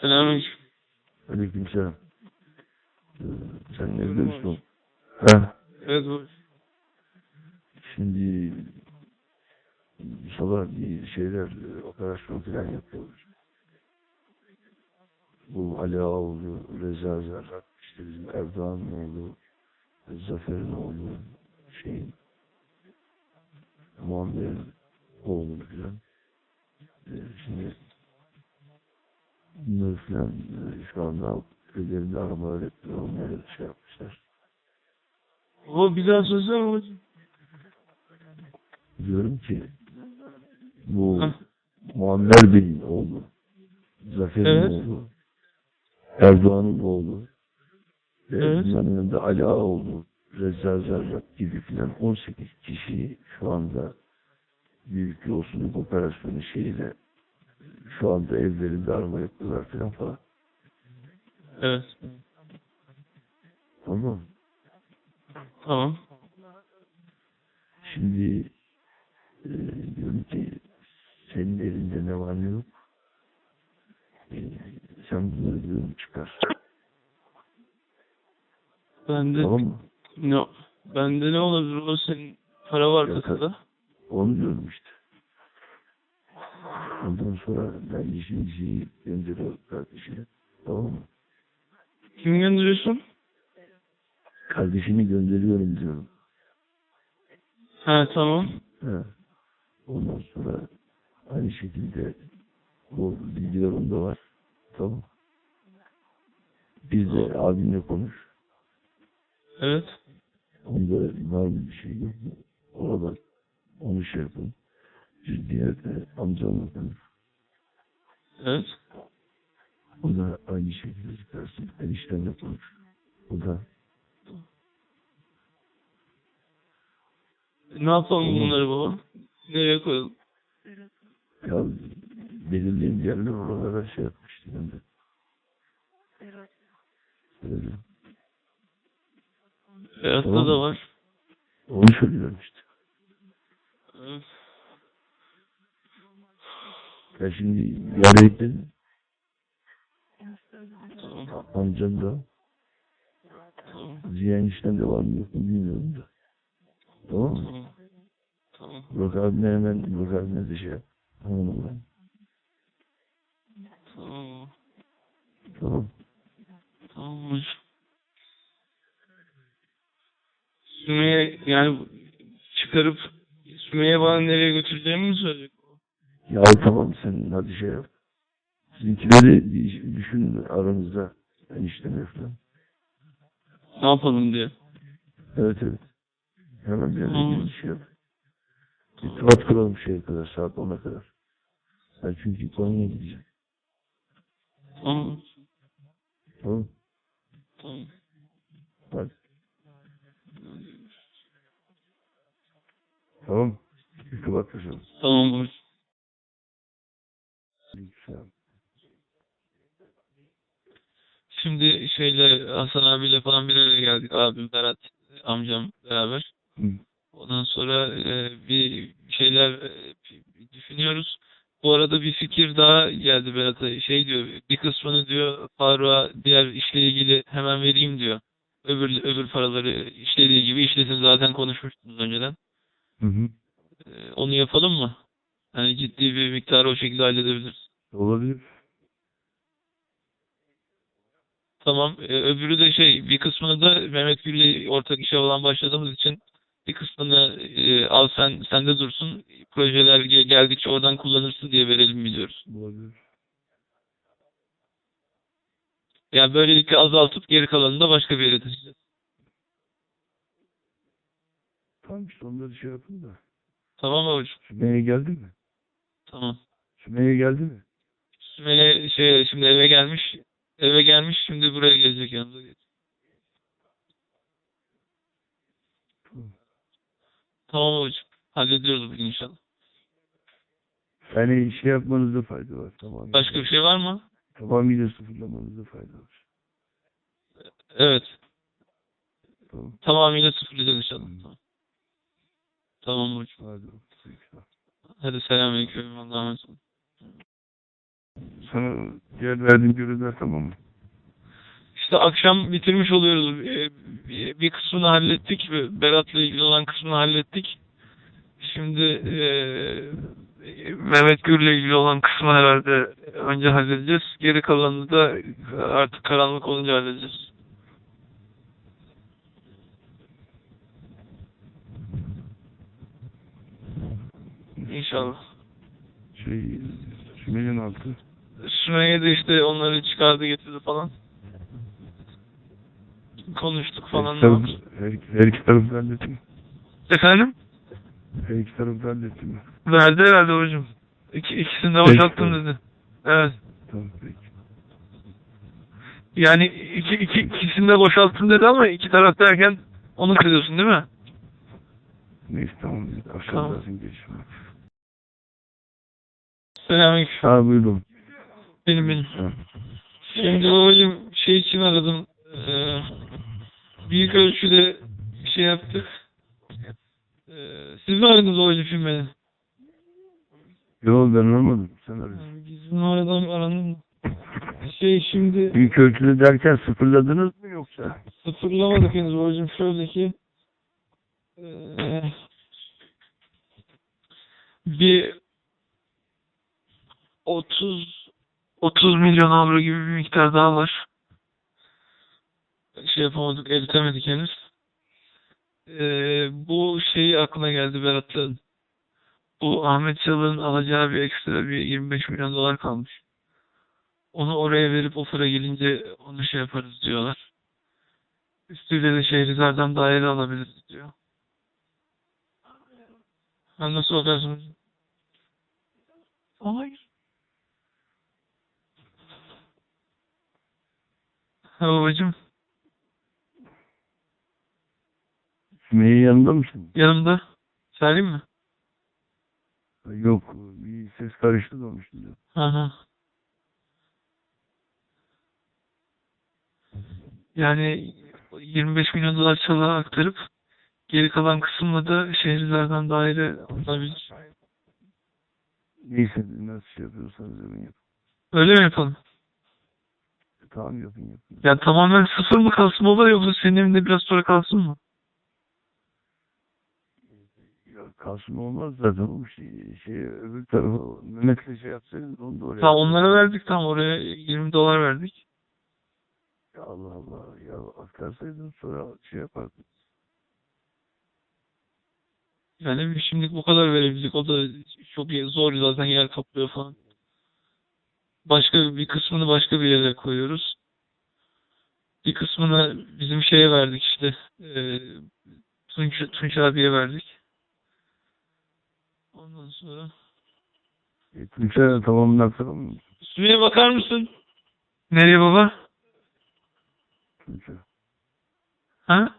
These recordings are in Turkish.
Selamünaleyküm. Aleykümselam. Sen ne biliyorsun? Ha? Evet babacığım. Şimdi sabah bir şeyler e, operasyon falan yapıyoruz. Bu Ali Ağoğlu, Reza Zerrak, işte bizim Erdoğan'ın oğlu, Zafer'in oğlu, şeyin, Muammer'in oğlu falan. Ee, Şimdi e, şu anda köylerinde aramalar yapıyor, onları şey yapmışlar. Baba bir daha söylesene babacığım. Diyorum ki bu Hah. Muammer Bey'in oğlu, Zafer'in Evet. oğlu, Erdoğan'ın oğlu, ve Evet. bunların yanında Ali Ağaoğlu, Reza Zerrak gibi filan 18 kişi şu anda büyük yolsuzluk operasyonu şeyiyle şu anda evlerinde arama yapıyorlar filan falan. Evet. Tamam? Tamam. Şimdi e, diyorum ki senin elinde ne var ne yok. E, sen bunları diyorum çıkar. Bende Tamam mı? ne bende ne olabilir o senin para var kasada. Onu diyorum işte. Ondan sonra ben işin şeyi gönderiyorum kardeşine. Tamam mı? Kim gönderiyorsun? Kardeşini gönderiyorum diyorum. Ha tamam. Ha. Ondan sonra aynı şekilde bu bilgiler onda var. Tamam. Biz de abimle konuş. Evet. Onda var mı bir şey yok mu? Oradan onu şey yapın. Diğer de amcamla konuş. Evet. O da aynı şekilde çıkarsın. Eniştenle konuş. O da Ne yapalım Tamam. bunları baba? Nereye koyalım? ya belirleyen yerler oralara şey yapmıştı ben de. Öyle. Beyaz'da Tamam. da var. Onu söylüyorum işte. Evet. Ya şimdi Tamam. amcam da. Ziya enişten de var mı yok mu bilmiyorum da. Tamam mı? Tamam. Burak abine hemen Burak abine de şey yap. Tamam ben. Tamam. Tamam. Tamam. Sümeyye yani çıkarıp Sümeyye bana nereye götüreceğimi mi söyleyecek? Ya tamam sen hadi şey yap. Sizinkileri düşün aranızda. Enişteme falan. Ne yapalım diye. Evet evet. Hemen bir bir şey yap. İrtibat kuralım şeye kadar saat 10'a kadar. Ben çünkü Konya'ya gideceğim. Tamam. Tamam. Tamam. Hadi. Tamam. İrtibat kuralım. Tamam hocam. Aleykümselam. Şimdi şeyle Hasan abiyle falan bir araya geldik. Abim Berat amcam beraber. Hı. Ondan sonra e, bir şeyler e, düşünüyoruz. Bu arada bir fikir daha geldi Berat'a. Şey diyor, bir kısmını diyor Faruk'a diğer işle ilgili hemen vereyim diyor. Öbür öbür paraları işlediği gibi işlesin zaten konuşmuştunuz önceden. Hı hı. E, onu yapalım mı? Yani ciddi bir miktarı o şekilde halledebiliriz. Olabilir. Tamam. E, öbürü de şey bir kısmını da Mehmet Gül'le ortak işe olan başladığımız için bir kısmını e, al sen sende dursun. Projeler ge- geldikçe oradan kullanırsın diye verelim biliyoruz. Olabilir. Yani böylelikle azaltıp geri kalanını da başka bir yere taşıyacağız. Tamam işte onları şey yapın da. Tamam hocam? Sümeyye geldi mi? Tamam. Sümeyye geldi mi? Sümeyye şey şimdi eve gelmiş. Eve gelmiş şimdi buraya gelecek yanımıza. Tamam. Tamam hocam. Hallediyoruz bugün inşallah. Yani şey yapmanızda fayda var. Tamam. Başka bir şey var mı? Tamamıyla sıfırlamanızda fayda var. Evet. Tamam. Tamamıyla sıfırlayacağız inşallah. Tamam. Tamam hocam. Hadi. Hadi selamünaleyküm. Allah'a emanet olun. Sana Diğer verdiğin görevler tamam mı? İşte akşam bitirmiş oluyoruz. Ee, Bir kısmını hallettik. Berat'la ilgili olan kısmını hallettik. Şimdi eee Mehmet Gür'le ilgili olan kısmı herhalde önce halledeceğiz. Geri kalanını da artık karanlık olunca halledeceğiz. İnşallah. Şey, Sümeyye'nin altı. Sümeyye de işte onları çıkardı getirdi falan. Konuştuk falan. Her, taraf, her, her iki tarafı halletti mi? Efendim? Her iki tarafı halletti mi? Verdi herhalde hocam. İki, ikisini de boşalttım dedi. Evet. Tamam peki. Yani iki, iki, ikisini de boşalttım dedi ama iki taraf derken onu kırıyorsun değil mi? Neyse tamam. Akşam Tamam. geçim. Selamünaleyküm. Ha buyurun. Benim benim. Şimdi babacığım şey için aradım. Ee, büyük ölçüde bir şey yaptık. Ee, siz mi aradınız babacığım şimdi beni? Yok ben anlamadım. Sen. Yani Bizim aradan aranın mı? Şey şimdi Büyük ölçüde derken sıfırladınız mı yoksa? sıfırlamadık henüz babacığım. Şöyle ki ee, bir 30 30 milyon avro gibi bir miktar daha var. Şey yapamadık, eritemedik henüz. Ee, bu şeyi aklına geldi Berat'ın. Bu Ahmet Çalık'ın alacağı bir ekstra bir 25 milyon dolar kalmış. Onu oraya verip o para gelince onu şey yaparız diyorlar. Üstüyle de Şehrizar'dan daire alabiliriz diyor. Ha, nasıl hocam? Hayır. Ha babacım Sümeyye yanında mısın? yanımda. Söyleyeyim mi? Yok. Bir ses karıştı da. Hı hı. Yani 25 milyon dolar çalığa aktarıp geri kalan kısımla da şehirlerden daire alabilir. Neyse nasıl şey yapıyorsanız yapın. Öyle mi yapalım? Tamam yapın yapın. Ya tamamen sıfır mı kalsın baba yoksa senin evinde biraz sonra kalsın mı? Ya kalsın olmaz zaten o şey, şey öbür tarafa Mehmet'le şey yapsaydınız onu da oraya. Tamam onlara verdik tam oraya 20 dolar verdik. Ya Allah Allah ya aktarsaydın sonra şey yapardın. Yani şimdilik bu kadar verebildik. O da çok zor zaten yer kaplıyor falan. Başka bir kısmını başka bir yere koyuyoruz. Bir kısmını bizim şeye verdik işte. E, Tunç, Tunç abiye verdik. Ondan sonra E, tamamını aktaramıyor musun? Sümeyye bakar mısın? Nereye baba? Tuğçe. Ha?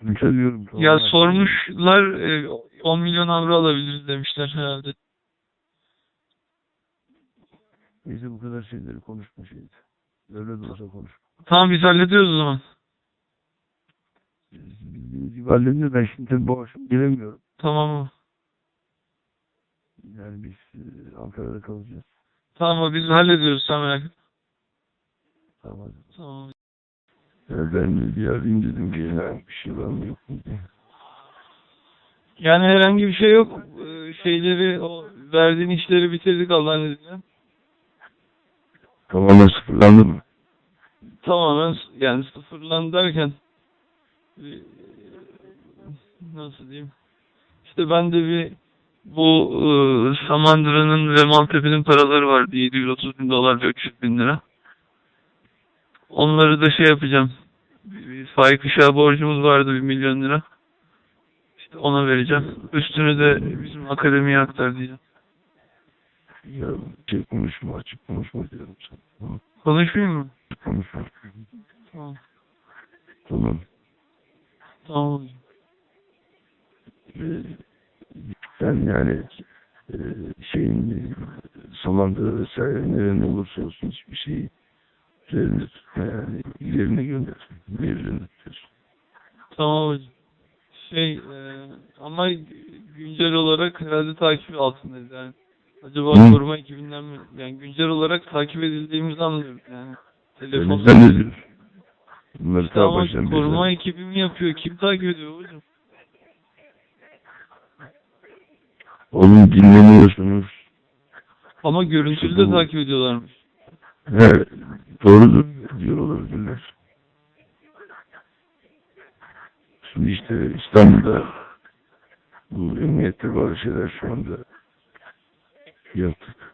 Tuğçe diyorum. Ya tamamını aktaramıyor. sormuşlar e, 10 milyon avro alabiliriz demişler herhalde. Neyse bu kadar şeyleri konuşma şeydi. Öyle de olsa konuş. Tamam biz hallediyoruz o zaman. Bildiğiniz gibi hallediyor. Ben şimdi tabii akşam gelemiyorum. Tamam mı? Yani biz e, Ankara'da kalacağız. Tamam biz hallediyoruz sen merak etme. Tamam. Tamam. Ya ben bir arayayım dedim ki ya bir şey var mı yok mu diye. Yani herhangi bir şey yok. Ee, Şeyleri, o verdiğin işleri bitirdik Allah'ın izniyle. Tamamen sıfırlandı mı? Tamamen yani sıfırlan derken e, nasıl diyeyim? İşte ben de bir bu e, Samandıra'nın ve Maltepe'nin paraları vardı. 730 bin dolar ve 300 bin lira. Onları da şey yapacağım. Faik Işık'a borcumuz vardı 1 milyon lira. İşte ona vereceğim. Üstünü de bizim akademiye aktar diyeceğim. Ya şey konuşma açık konuşma diyorum sana. Tamam, Konuşmayayım mı? Konuşma. Tamam. Tamam. Tamam. Ee, sen yani e, şeyin Samandıra vesaire nerede olursa olsun hiçbir şeyi üzerinde tutma yani yerine gönder. Yerine tutuyorsun. Tamam hocam. Şey e, ama güncel olarak herhalde takip altındayız yani. Acaba Hı. koruma ekibinden mi? Yani güncel olarak takip edildiğimizi anlıyorum yani. Telefon. Elinizden ne diyorsun? Bunları baştan koruma beri- ekibi mi yapıyor? Kim takip ediyor hocam? Oğlum dinleniyorsunuz. Ama görüntülü de takip ediyorlarmış. He, doğrudur diyor olabilirler. Şimdi işte İstanbul'da bu emniyette bazı şeyler şu anda yaptık.